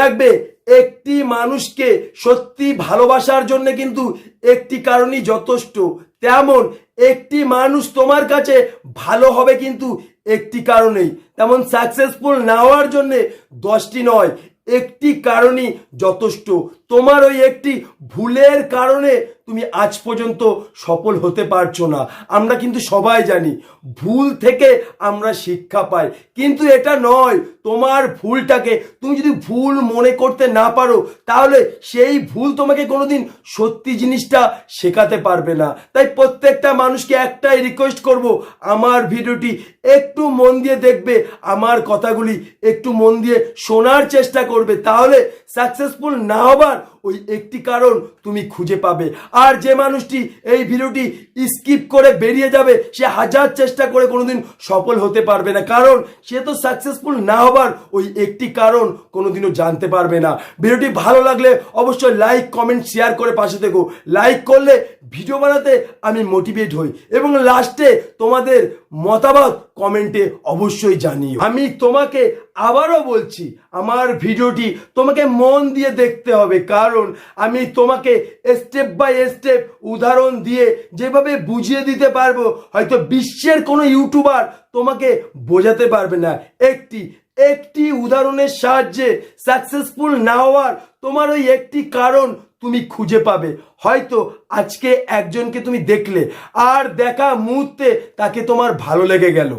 রাখবে, একটি মানুষকে সত্যি ভালোবাসার জন্য কিন্তু একটি কারণই যথেষ্ট। তেমন একটি মানুষ তোমার কাছে ভালো হবে কিন্তু একটি কারণেই। তেমন সাকসেসফুল না হওয়ার জন্যে দশটি নয়, একটি কারণই যথেষ্ট। তোমার ওই একটি ভুলের কারণে তুমি আজ পর্যন্ত সফল হতে পারছ না। আমরা কিন্তু সবাই জানি, ভুল থেকে আমরা শিক্ষা পাই। কিন্তু এটা নয়, তোমার ভুলটাকে তুমি যদি ভুল মনে করতে না পারো, তাহলে সেই ভুল তোমাকে কোনোদিন সত্যি জিনিসটা শেখাতে পারবে না। তাই প্রত্যেকটা মানুষকে একটাই রিকোয়েস্ট করব, আমার ভিডিওটি একটু মন দিয়ে দেখবে, আমার কথাগুলি একটু মন দিয়ে শোনার চেষ্টা করবে, তাহলে সাকসেসফুল না হবার ওই একটি কারণ তুমি খুঁজে পাবে। আর যে মানুষটি এই ভিডিওটি স্কিপ করে বেরিয়ে যাবে, সে হাজার চেষ্টা করে কোনোদিন সফল হতে পারবে না। কারণ সে তো সাকসেসফুল না হবার ওই একটি কারণ কোনোদিনও জানতে পারবে না। ভিডিওটি ভালো লাগলে অবশ্যই লাইক কমেন্ট শেয়ার করে পাশে থেকো। লাইক করলে ভিডিও বানাতে আমি মোটিভেট হই। এবং লাস্টে তোমাদের মতামত কমেন্টে অবশ্যই জানিও। আমি তোমাকে আবারও বলছি, আমার ভিডিওটি তোমাকে মন দিয়ে দেখতে হবে, কারণ আমি তোমাকে স্টেপ বাই স্টেপ উদাহরণ দিয়ে যেভাবে বুঝিয়ে দিতে পারব, হয়তো বিশ্বের কোনো ইউটিউবার তোমাকে বোঝাতে পারবে না। একটি একটি উদাহরণের সাহায্যে সাকসেসফুল না হওয়ার তোমার ওই একটি কারণ তুমি খুঁজে পাবে। হয়তো আজকে একজনকে তুমি দেখলে, আর দেখা মুহূর্তে তাকে তোমার ভালো লেগে গেল।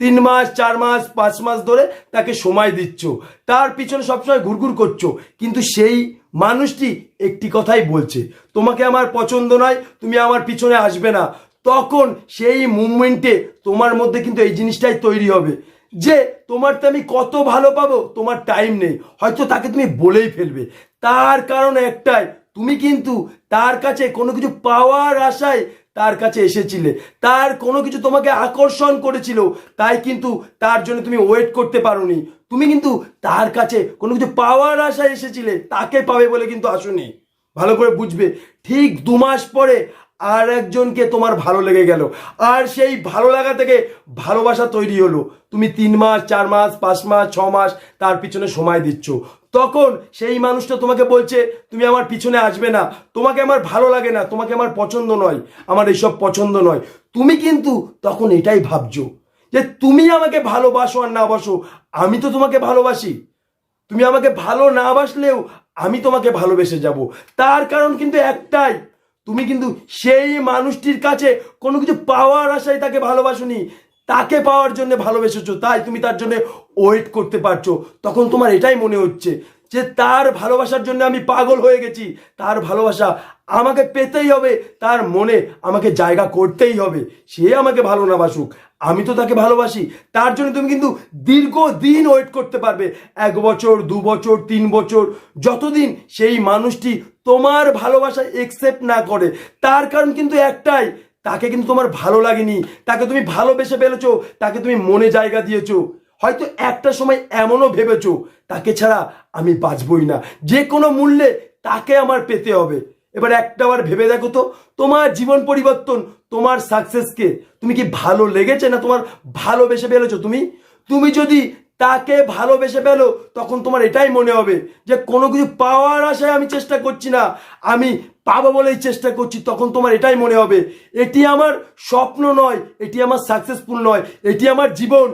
তিন মাস, চার মাস, পাঁচ মাস ধরে তাকে সময় দিচ্ছ। তার পিছনে সবসময় ঘুরঘুর করছ। কিন্তু সেই মানুষটি একটি কথাই বলছে, তোমাকে আমার পছন্দ নয়, তুমি আমার পিছনে আসবে না। তখন সেই মুভমেন্টে তোমার মধ্যে কিন্তু এই জিনিসটাই তৈরি হবে। যে তোমার তো আমি কত ভালো পাবো, তোমার টাইম নেই। হয়তো তাকে তুমি বলেই ফেলবে। তার কারণ একটাই, তুমি কিন্তু তার কাছে কোনো কিছু পাওয়ার আশায় তার কাছে এসেছিলে। তার কোনো কিছু তোমাকে আকর্ষণ করেছিল, তাই কিন্তু তার জন্য তুমি ওয়েট করতে পারোনি। তুমি কিন্তু তার কাছে কোনো কিছু পাওয়ার আশায় এসেছিলে, তাকে পাবে বলে কিন্তু আসুনি। ভালো করে বুঝবে। ঠিক দু মাস পরে আর একজনকে তোমার ভালো লেগে গেল। আর সেই ভালো লাগা থেকে ভালোবাসা তৈরি হলো। তুমি তিন মাস, চার মাস, পাঁচ মাস, ছ মাস তার পিছনে সময় দিচ্ছ। তখন সেই মানুষটা তোমাকে বলছে, তুমি আমার পিছনে আসবে না। তোমাকে আমার ভালো লাগে না। তোমাকে আমার পছন্দ নয়। আমার এইসব পছন্দ নয়। তুমি কিন্তু তখন এটাই ভাবছ যে, তুমি আমাকে ভালোবাসো আর না বাসো। আমি তো তোমাকে ভালোবাসি। তুমি আমাকে ভালো না বাসলেও আমি তোমাকে ভালোবেসে যাব। তার কারণ কিন্তু একটাই তুমি কিন্তু সেই মানুষটির কাছে কোনো কিছু পাওয়ার আশায় তাকে ভালোবাসোনি। তাকে পাওয়ার জন্য ভালোবেসেছো, তাই তুমি তার জন্য ওয়েট করতে পারছ। তখন তোমার এটাই মনে হচ্ছে যে তার ভালোবাসার জন্য আমি পাগল হয়ে গেছি। তার ভালোবাসা আমাকে পেতেই হবে, তার মনে আমাকে জায়গা করতেই হবে। সে আমাকে ভালো না বাসুক, আমি তো তাকে ভালোবাসি। তার জন্য তুমি কিন্তু দীর্ঘ দিন ওয়েট করতে পারবে। এক বছর, দু বছর, তিন বছর, যতদিন সেই মানুষটি তোমার ভালোবাসা একসেপ্ট না করে। তার কারণ কিন্তু একটাই, তাকে কিন্তু তোমার ভালো লাগেনি, তাকে তুমি ভালোবেসে ফেলেছো, তাকে তুমি মনে জায়গা দিয়েছ। হয়তো একটা সময় এমনও ভেবেছো, তাকে ছাড়া আমি বাঁচবই না। যে কোনো মূল্যে তাকে আমার পেতে হবে। এবার একটাবার ভেবে দেখো তো, তোমার জীবন পরিবর্তন, তোমার সাকসেসকে তুমি কি ভালো লেগেছে না তোমার ভালোবেসে ফেলেছো? তুমি তুমি যদি তাকে ভালোবেসে ফেলো, তখন তোমার এটাই মনে হবে যে কোনো কিছু পাওয়ার আশায় আমি চেষ্টা করছি না। আমি পাবো বলেই চেষ্টা করছি, তখন তোমার এটাই মনে হবে। এটি আমার স্বপ্ন নয়, এটি আমার সাকসেসফুল নয়, এটি আমার জীবন।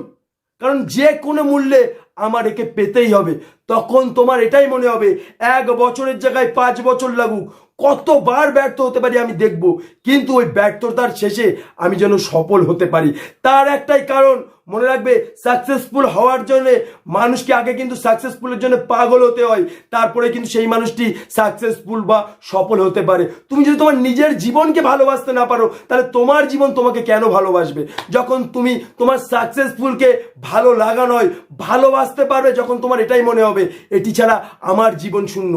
কারণ যে কোনো মূল্যে আমার একে পেতেই হবে। তখন তোমার এটাই মনে হবে, এক বছরের জায়গায় পাঁচ বছর লাগুক, কতবার ব্যর্থ হতে পারি আমি দেখব, কিন্তু ওই ব্যর্থতার শেষে আমি যেন সফল হতে পারি। তার একটাই কারণ মনে রাখবে সাকসেসফুল হওয়ার জন্য মানুষকে আগে কিন্তু সাকসেসফুলের জন্য পাগল হতে হয়, তারপরে কিন্তু সেই মানুষটি সাকসেসফুল বা সফল হতে পারে। তুমি যদি তোমার নিজের জীবনকে ভালোবাসতে না পারো, তাহলে তোমার জীবন তোমাকে কেন ভালোবাসবে? যখন তুমি তোমার সাকসেসফুলকে ভালো লাগা নয়, ভালোবাসতে পারবে, যখন তোমার এটাই মনে হবে, এটি ছাড়া আমার জীবন শূন্য।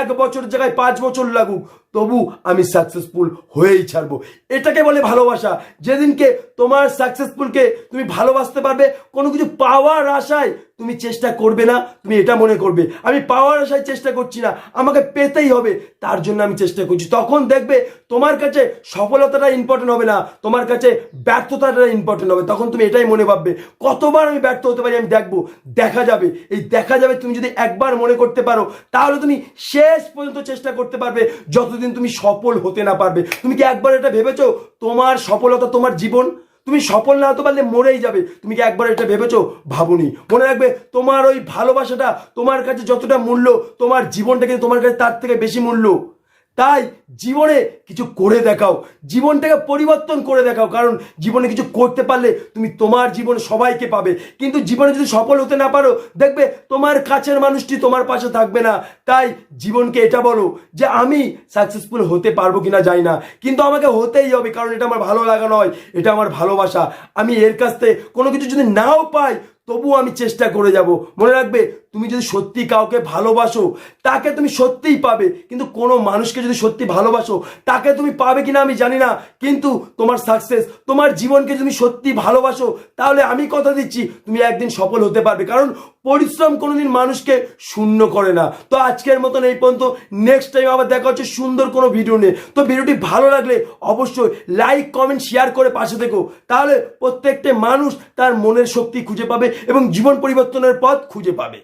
এক বছর জায়গায় পাঁচ বছর লাগুক তবু আমি সাকসেসফুল হয়েই ছাড়বো। এটাকে বলে ভালোবাসা। যেদিনকে তোমার সাকসেসফুলকে তুমি ভালোবাসতে পারবে, কোনো কিছু পাওয়ার আশায় তুমি চেষ্টা করবে না, তুমি এটা মনে করবে। আমি পাওয়ার আশায় চেষ্টা করছি না, আমাকে পেতেই হবে, তার জন্য আমি চেষ্টা করছি। তখন দেখবে তোমার কাছে সফলতাটা ইম্পর্টেন্ট হবে না, তোমার কাছে ব্যর্থতাটা ইম্পর্টেন্ট হবে। তখন তুমি এটাই মনে ভাববে, কতবার আমি ব্যর্থ হতে পারি, আমি দেখব, দেখা যাবে। এই দেখা যাবে তুমি যদি একবার মনে করতে পারো, তাহলে তুমি শেষ পর্যন্ত চেষ্টা করতে পারবে, যতদিন তুমি সফল হতে না পারবে। তুমি কি একবার এটা ভেবেছো? তোমার সফলতা তোমার জীবন? তুমি সফল না হতে পারলে মরেই যাবে। তুমি কি একবার এটা ভেবেছো? ভাবুনি। মনে রাখবে, তোমার ওই ভালোবাসাটা তোমার কাছে যতটা মূল্য, তোমার জীবনটা কিন্তু তোমার কাছে তার থেকে বেশি মূল্য। তাই জীবনে কিছু করে দেখাও, জীবনটাকে পরিবর্তন করে দেখাও, কারণ জীবনে কিছু করতে পারলে তুমি তোমার জীবন সবাইকে পাবে। কিন্তু জীবনে যদি সফল হতে না পারো, দেখবে তোমার কাছের মানুষটি তোমার পাশে থাকবে না। তাই জীবনকে এটা বলো যে আমি সাকসেসফুল হতে পারব কিনা জানি না। কিন্তু আমাকে হতেই হবে, কারণ এটা আমার ভালো লাগা নয়, এটা আমার ভালোবাসা। আমি এর কাছ থেকে কোনো কিছু যদি নাও পাই, তবুও আমি চেষ্টা করে যাব। মনে রাখবে তুমি যদি সত্যি কাউকে ভালোবাসো, তাকে তুমি সত্যিই পাবে। কিন্তু কোনো মানুষকে যদি সত্যি ভালোবাসো, তাকে তুমি পাবে কিনা আমি জানি না। কিন্তু তোমার সাকসেস তোমার জীবনকে তুমি সত্যি ভালোবাসো, তাহলে আমি কথা দিচ্ছি, তুমি একদিন সফল হতে পারবে। কারণ পরিশ্রম কোনোদিন মানুষকে শূন্য করে না। তো আজকের মতন এই পর্যন্ত। নেক্সট টাইম আবার দেখা হচ্ছে সুন্দর কোনো ভিডিও নিয়ে। তো ভিডিওটি ভালো লাগলে অবশ্যই লাইক কমেন্ট শেয়ার করে পাশে থেকো। তাহলে প্রত্যেকটা মানুষ তার মনের শক্তি খুঁজে পাবে এবং জীবন পরিবর্তনের পথ খুঁজে পাবে।